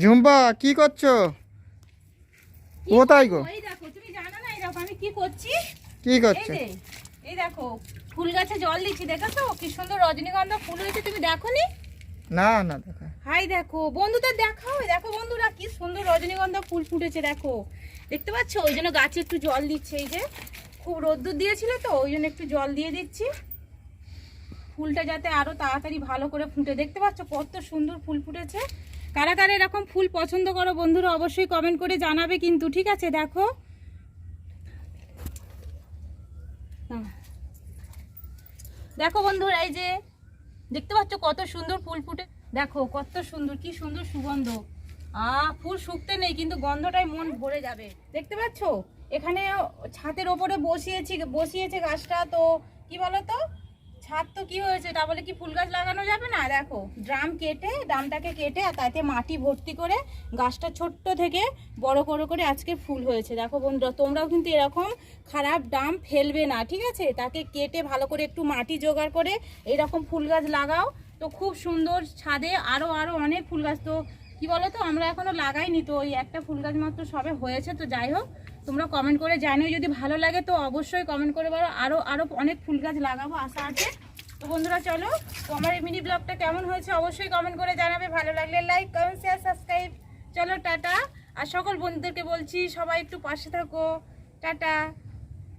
ঝুম্পা কি করছ? কোথায় গো? দেখো না দেখো কি করছি? এই দেখো ফুল গাছে জল দিচ্ছি দেখেছ? কি সুন্দর রজনীগন্ধা ফুল হয়েছে তুমি দেখোনি? না না দেখা। হাই দেখো বন্ধুদের দেখাও দেখো বন্ধুরা কি সুন্দর রজনীগন্ধা ফুল ফুটেছে দেখো। দেখতে পাচ্ছ? ওই জন্য গাছে একটু জল দিচ্ছে এই যে। খুব রোদ্দুর দিয়েছিল তো ওই জন্য একটু জল দিয়ে দিচ্ছি। ফুলটা যাতে আরও তাড়াতাড়ি ভালো করে ফুটে দেখতে পাচ্ছ কত সুন্দর ফুল ফুটেছে? কারা কারা এরকম ফুল পছন্দ করো বন্ধুরা অবশ্যই কমেন্ট করে জানাবে কিন্তু, ঠিক আছে? দেখো। দেখো বন্ধুরা, এই যে দেখতে পাচ্ছ কত সুন্দর ফুল ফুটে দেখো কত সুন্দর, কি সুন্দর সুগন্ধ। আ ফুল শুকতে নেই, কিন্তু গন্ধটাই মন ভরে যাবে। দেখতে পাচ্ছ? এখানে ছাদের ওপরে বসিয়েছি বসিয়েছে গাছটা, তো কি বলো তো ছাদ তো কি হয়েছে? তা বলে কি ফুল গাছ লাগানো যাবে না? দেখো, ড্রাম কেটে, ড্রামটাকে কেটে আর তাতে মাটি ভর্তি করে গাছটা ছোট্ট থেকে বড় করে করে আজকে ফুল হয়েছে। দেখো বন্ধুরা, তোমরাও কিন্তু এরকম খারাপ ডাম ফেলবে না, ঠিক আছে? তাকে কেটে ভালো করে একটু মাটি জোগাড় করে এরকম ফুল গাছ লাগাও। তো খুব সুন্দর ছাদে আরও আরও অনেক ফুল গাছ তো কি বলো তো আমরা এখনও লাগাইনি তো, ওই একটা ফুল গাছ মাত্র সবে হয়েছে তো যাই হোক, তোমরা কমেন্ট করে জানিও, যদি ভালো লাগে তো অবশ্যই কমেন্ট করে বলো আরও আরও অনেক ফুল গাছ লাগাবো, আশা আছে। তো বন্ধুরা চলো, তো আমার এই মিনি ব্লগটা কেমন হয়েছে অবশ্যই কমেন্ট করে জানাবে, ভালো লাগলে লাইক কমেন্ট শেয়ার সাবস্ক্রাইব চলো, টাটা। আর সকল বন্ধুদেরকে বলছি, সবাই একটু পাশে থাকো। টাটা।